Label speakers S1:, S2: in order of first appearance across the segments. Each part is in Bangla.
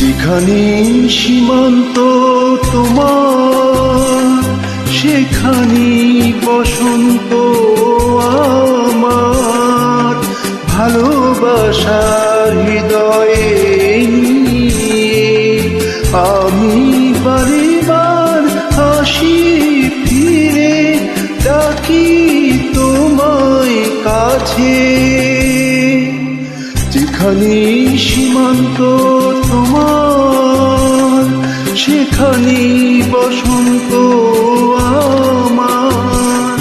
S1: যেখানে সীমান্ত তোমার, সেখানে বসন্ত আমার। ভালোবাসার হৃদয়ে আমি বারেবার হাসি ফিরে ডাকি তোমায় কাছে। যেখানে সীমান্ত সেখানে বসন্ত আমার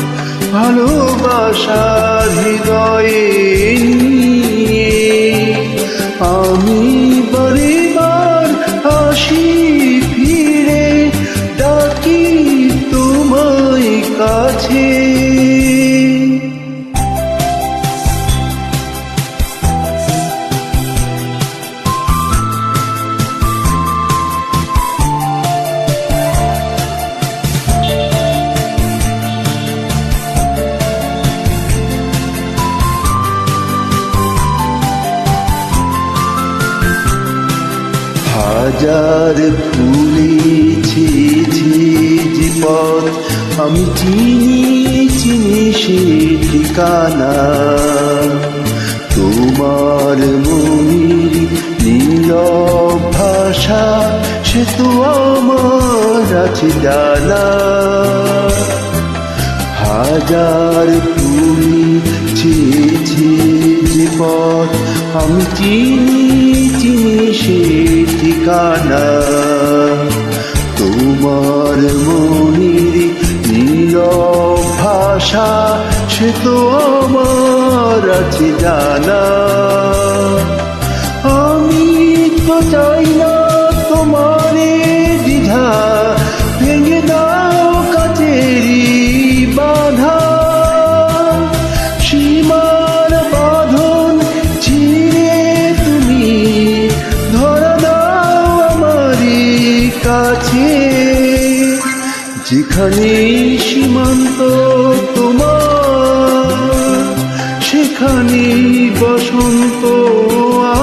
S1: ভালোবাসার হৃদয়ে আমি পরিবার আসি ফিরে ডাকি তোমায় কাছে। হাজার ফুলেছে যে পথ। আমি চিনি চিনি সে ঠিকানা। তোমার মনির নীল ভাষা, সে তো আমার আছে জানা হাজার ছেয়েছে যে পথ। আমি চিনি চিনি সে ঠিকানা। তোমার মনির নীল ভাষা, সে তো আমার আছে জানা। আমি তো চাই না তোমারে যেখানে সীমান্ত তোমার সেখানে বসন্ত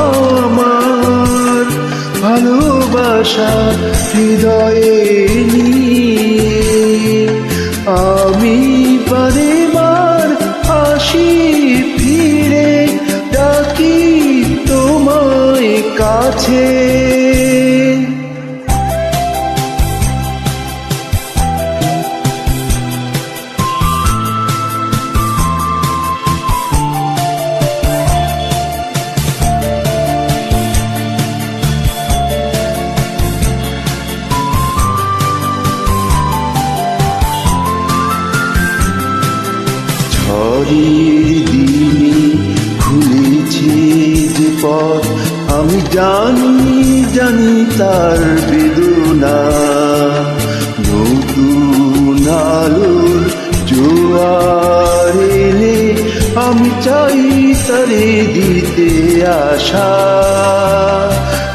S1: আমার। ভালোবাসা হৃদয়ে আমি বার আসি ফিরে ডাকি তোমায় কাছে। ঝড়ের দিনে খুলেছে যে পথ। আমি জানি জানি তার বেদনা। নতুন আলোর জোয়ার এলে আমি চাই তারে দিতে আশা।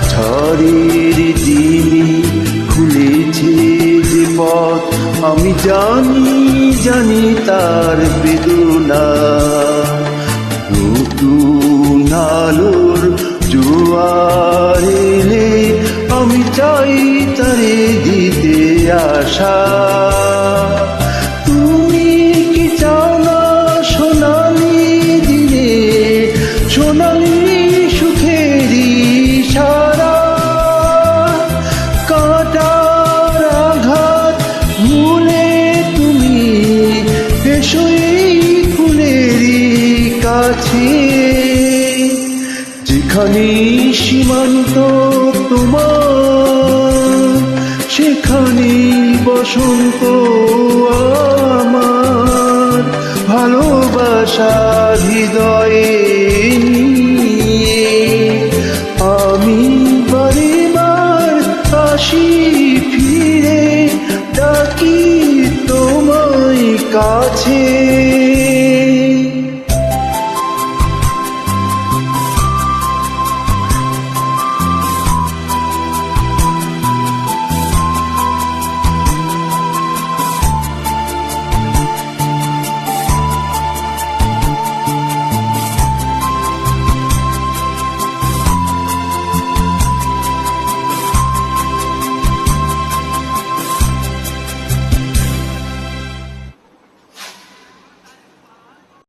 S1: ঝড়ের দিনে খুলেছে পথ। আমি জানি জানি তার বেদনা। নতুন আলোর জোয়ার আমি চাই তারে দিতে আশা। তুমি কি সোনালি দিনে? সোনালি কাছে যেখানে সীমান্ত তোমার সেখানে বসন্ত আমার। ভালোবাসা হৃদয়ে